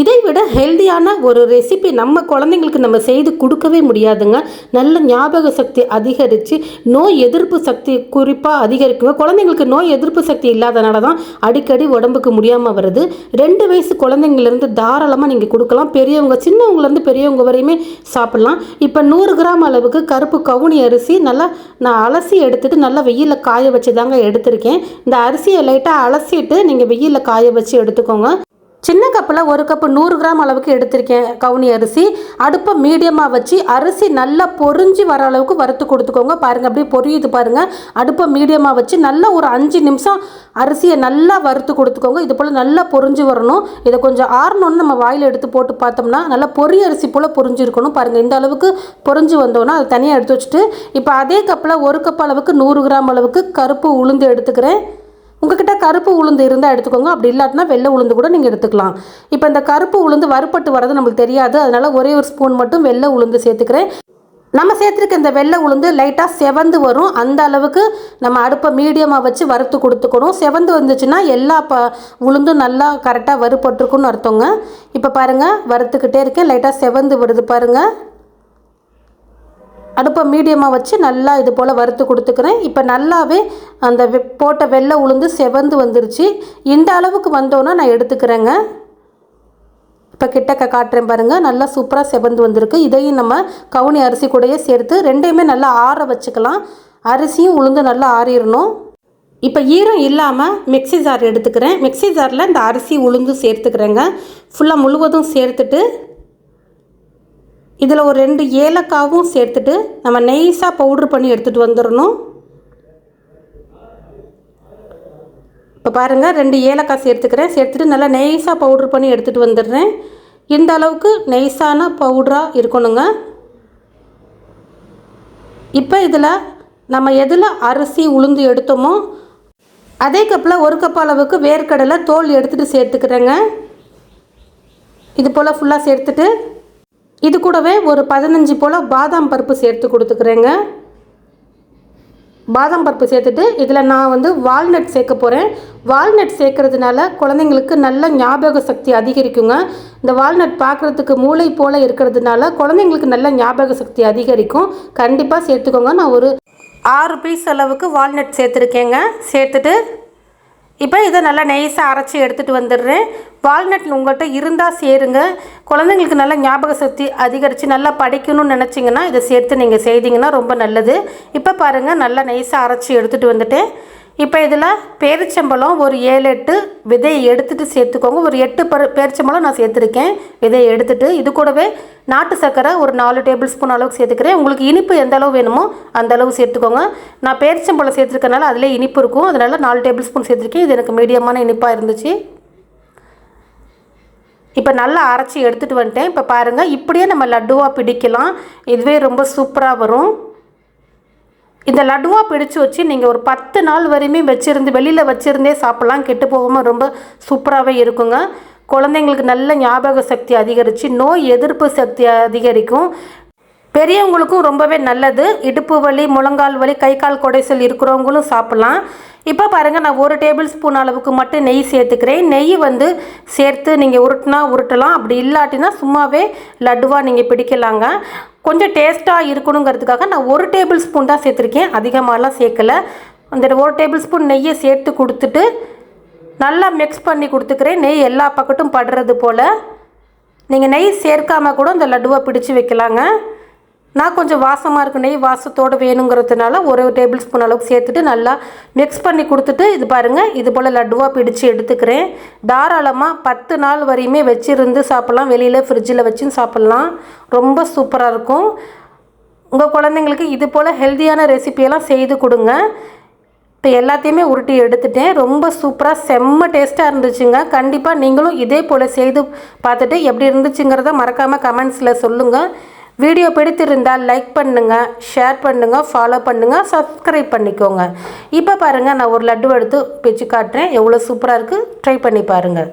இதை விட ஹெல்தியான ஒரு ரெசிபி நம்ம குழந்தைங்களுக்கு நம்ம செய்து கொடுக்கவே முடியாதுங்க. நல்ல ஞாபக சக்தி அதிகரித்து நோய் எதிர்ப்பு சக்தி குறிப்பாக அதிகரிக்குங்க. குழந்தைங்களுக்கு நோய் எதிர்ப்பு சக்தி இல்லாதனால தான் அடிக்கடி உடம்புக்கு முடியாமல் வருது. ரெண்டு வயசு குழந்தைங்கலேருந்து தாராளமாக நீங்கள் கொடுக்கலாம். பெரியவங்க சின்னவங்கலேருந்து பெரியவங்க வரையுமே சாப்பிட்லாம். இப்போ நூறு கிராம் அளவுக்கு கருப்பு கவுனி அரிசி நல்லா நான் அலசி எடுத்துட்டு நல்லா வெயிலில் காய வச்சு தாங்க எடுத்திருக்கேன். இந்த அரிசியை லைட்டாக அலசிட்டு நீங்கள் வெயிலில் காய வச்சு எடுத்துக்கோங்க. சின்ன கப்பில் ஒரு கப்பு நூறு கிராம் அளவுக்கு எடுத்திருக்கேன் கவுனி அரிசி. அடுப்பை மீடியமாக வச்சு அரிசி நல்லா பொரிஞ்சு வர அளவுக்கு வறுத்து கொடுத்துக்கோங்க. பாருங்கள் அப்படியே பொரியுது பாருங்கள் அடுப்பை மீடியமாக வச்சு நல்லா ஒரு அஞ்சு நிமிஷம் அரிசியை நல்லா வறுத்து கொடுத்துக்கோங்க. இது போல் நல்லா பொரிஞ்சு வரணும். இதை கொஞ்சம் ஆறணுன்னு நம்ம வாயில் எடுத்து போட்டு பார்த்தோம்னா நல்லா பொறி அரிசி போல் பொறிஞ்சிருக்கணும் பாருங்கள் இந்த அளவுக்கு பொரிஞ்சு வந்தோன்னா அதை தனியாக எடுத்து வச்சுட்டு இப்போ அதே கப்பில் ஒரு கப் அளவுக்கு நூறு கிராம் அளவுக்கு கருப்பு உளுந்து எடுத்துக்கிறேன். உங்ககிட்ட கருப்பு உளுந்து இருந்தால் எடுத்துக்கோங்க. அப்படி இல்லாட்டினா வெள்ளை உளுந்து கூட நீங்கள் எடுத்துக்கலாம். இப்போ இந்த கருப்பு உளுந்து வறுப்பட்டு வரது நம்மளுக்கு தெரியாது. அதனால் ஒரே ஒரு ஸ்பூன் மட்டும் வெள்ளை உளுந்து சேர்த்துக்கிறேன். நம்ம சேர்த்துருக்க இந்த வெள்ளை உளுந்து லைட்டாக செவந்து வரும். அந்த அளவுக்கு நம்ம அடுப்பை மீடியமாக வச்சு வறுத்து கொடுத்துக்கணும். செவந்து வந்துச்சுன்னா எல்லா ப உளுந்தும் நல்லா கரெக்டாக வறுப்பட்டுருக்குன்னு அர்த்தங்க. இப்போ பாருங்கள் வறுத்துக்கிட்டே இருக்கேன். லைட்டாக செவந்து வருது பாருங்கள் அடுப்பை மீடியமாக வச்சு நல்லா இது போல் வறுத்து கொடுத்துக்கிறேன். இப்போ நல்லாவே அந்த வெ- போட்ட வெள்ளை உளுந்து செவந்து வந்துருச்சு. இந்த அளவுக்கு வந்தோன்னா நான் எடுத்துக்கிறேங்க. இப்போ கிட்டக்க காட்டுறேன் பாருங்கள் நல்லா சூப்பராக செவந்து வந்திருக்கு. இதையும் நம்ம கவுனி அரிசி கூடயே சேர்த்து ரெண்டையுமே நல்லா ஆற வச்சுக்கலாம். அரிசியும் உளுந்து நல்லா ஆறிடணும் இப்போ ஈரம் இல்லாமல் மிக்ஸி ஜார் எடுத்துக்கிறேன். மிக்ஸி ஜாரில் இந்த அரிசி உளுந்து சேர்த்துக்கிறேங்க. ஃபுல்லாக முழுவதும் சேர்த்துட்டு இதில் ஒரு ரெண்டு ஏலக்காவும் சேர்த்துட்டு நம்ம நெய்ஸாக பவுட்ரு பண்ணி எடுத்துகிட்டு வந்துடணும். இப்போ பாருங்கள் ரெண்டு ஏலக்காய் சேர்த்துக்கிறேன். சேர்த்துட்டு நல்லா நெய்ஸாக பவுட்ரு பண்ணி எடுத்துகிட்டு வந்துடுறேன். இந்த அளவுக்கு நெய்ஸான பவுடராக இருக்கணுங்க. இப்போ இதில் நம்ம எதில் அரிசி உளுந்து எடுத்தோமோ அதே கப்பில் ஒரு கப் அளவுக்கு வேர்க்கடலை தோல் எடுத்துகிட்டு சேர்த்துக்கிறேங்க. இது போல் ஃபுல்லாக சேர்த்துட்டு இது கூடவே ஒரு பதினஞ்சு போல் பாதாம் பருப்பு சேர்த்து கொடுத்துக்கிறேங்க. பாதாம் பருப்பு சேர்த்துட்டு இதில் நான் வந்து வால்நட் சேர்க்க போகிறேன் வால்நட் சேர்க்கறதுனால குழந்தைங்களுக்கு நல்ல ஞாபக சக்தி அதிகரிக்குங்க. இந்த வால்நட் பார்க்குறதுக்கு மூளை போல் இருக்கிறதுனால குழந்தைங்களுக்கு நல்ல ஞாபக சக்தி அதிகரிக்கும். கண்டிப்பாக சேர்த்துக்கோங்க. நான் ஒரு ஆறு பீஸ் அளவுக்கு வால்நட் சேர்த்துருக்கேங்க. சேர்த்துட்டு இப்போ இதை நல்லா நெய்ஸாக அரைச்சி எடுத்துகிட்டு வந்துடுறேன். வால்நட் உங்கள்கிட்ட இருந்தால் சேருங்க. குழந்தைங்களுக்கு நல்லா ஞாபக சக்தி அதிகரித்து நல்லா படிக்கணும்னு நினச்சிங்கன்னா இதை சேர்த்து நீங்கள் செய்தீங்கன்னா ரொம்ப நல்லது. இப்போ பாருங்கள் நல்லா நெய்ஸாக அரைச்சி எடுத்துகிட்டு வந்துட்டேன். இப்போ இதில் பேரிச்சம்பழம் ஒரு ஏழு எட்டு விதையை எடுத்துகிட்டு சேர்த்துக்கோங்க. ஒரு எட்டு பரு பேரிச்சம்பழம் நான் சேர்த்துருக்கேன். விதையை எடுத்துகிட்டு இது கூடவே நாட்டு சர்க்கரை ஒரு நாலு டேபிள் ஸ்பூன் அளவுக்கு சேர்த்துக்கிறேன். உங்களுக்கு இனிப்பு எந்த அளவு வேணுமோ அந்த அளவு சேர்த்துக்கோங்க. நான் பேரிச்சம்பழம் சேர்த்துருக்கனால அதிலே இனிப்பு இருக்கும். அதனால் நாலு டேபிள் ஸ்பூன் சேர்த்துருக்கேன். இது எனக்கு மீடியமான இனிப்பாக இருந்துச்சு. இப்போ நல்லா அரைச்சி எடுத்துகிட்டு வந்துட்டேன். இப்போ பாருங்கள் இப்படியே நம்ம லட்டுவாக பிடிக்கலாம். இதுவே ரொம்ப சூப்பராக வரும். இந்த லட்டுவாக பிடிச்சு வச்சு நீங்கள் ஒரு பத்து நாள் வரையுமே வச்சுருந்து வெளியில் வச்சுருந்தே சாப்பிட்லாம். கெட்டு போகாமல் ரொம்ப சூப்பராகவே இருக்குங்க. குழந்தைங்களுக்கு நல்ல ஞாபக சக்தி அதிகரித்து நோய் எதிர்ப்பு சக்தி அதிகரிக்கும். பெரியவங்களுக்கும் ரொம்பவே நல்லது. இடுப்பு வலி முழங்கால் வலி கை கால் குடைசல் இருக்கிறவங்களும் சாப்பிட்லாம். இப்போ பாருங்கள் நான் ஒரு டேபிள் ஸ்பூன் அளவுக்கு மட்டும் நெய் சேர்த்துக்கிறேன். நெய் வந்து சேர்த்து நீங்கள் உருட்டினா உருட்டலாம். அப்படி இல்லாட்டினா சும்மாவே லட்டுவாக நீங்கள் பிடிக்கலாங்க. கொஞ்சம் டேஸ்ட்டாக இருக்கணுங்கிறதுக்காக நான் ஒரு டேபிள் ஸ்பூன் தான் சேர்த்துருக்கேன். அதிகமாகலாம் சேர்க்கல. அந்த ஒரு டேபிள் ஸ்பூன் நெய்யை சேர்த்து கொடுத்துட்டு நல்லா மிக்ஸ் பண்ணி கொடுத்துக்கிறேன். நெய் எல்லா பக்கட்டும் படுறது போல். நீங்கள் நெய் சேர்க்காம கூட இந்த லட்டுவை பிடிச்சு வைக்கலாங்க. நான் கொஞ்சம் வாசமாக இருக்கு நெய் வாசத்தோடு வேணுங்கிறதுனால ஒரு டேபிள் ஸ்பூன் அளவுக்கு சேர்த்துட்டு நல்லா மிக்ஸ் பண்ணி கொடுத்துட்டு இது பாருங்கள் இது போல் லட்டுவாக பிடிச்சு எடுத்துக்கிறேன். தாராளமாக பத்து நாள் வரையுமே வச்சிருந்து சாப்பிட்லாம். வெளியில் ஃப்ரிட்ஜில் வச்சும் சாப்பிட்லாம். ரொம்ப சூப்பராக இருக்கும். உங்கள் குழந்தைங்களுக்கு இது போல் ஹெல்த்தியான ரெசிபியெல்லாம் செய்து கொடுங்க. இப்போ எல்லாத்தையுமே உருட்டி எடுத்துட்டேன். ரொம்ப சூப்பராக செம்ம டேஸ்ட்டாக இருந்துச்சுங்க. கண்டிப்பாக நீங்களும் இதே போல் செய்து பார்த்துட்டு எப்படி இருந்துச்சுங்கிறத மறக்காமல் கமெண்ட்ஸில் சொல்லுங்கள் வீடியோ பிடித்திருந்தால் லைக் பண்ணுங்கள் ஷேர் பண்ணுங்கள் ஃபாலோ பண்ணுங்கள் சப்ஸ்கிரைப் பண்ணிக்கோங்க. இப்போ பாருங்கள் நான் ஒரு லட்டு எடுத்து பிச்சு காட்டுறேன். எவ்வளோ சூப்பராக இருக்குது ட்ரை பண்ணி பாருங்கள்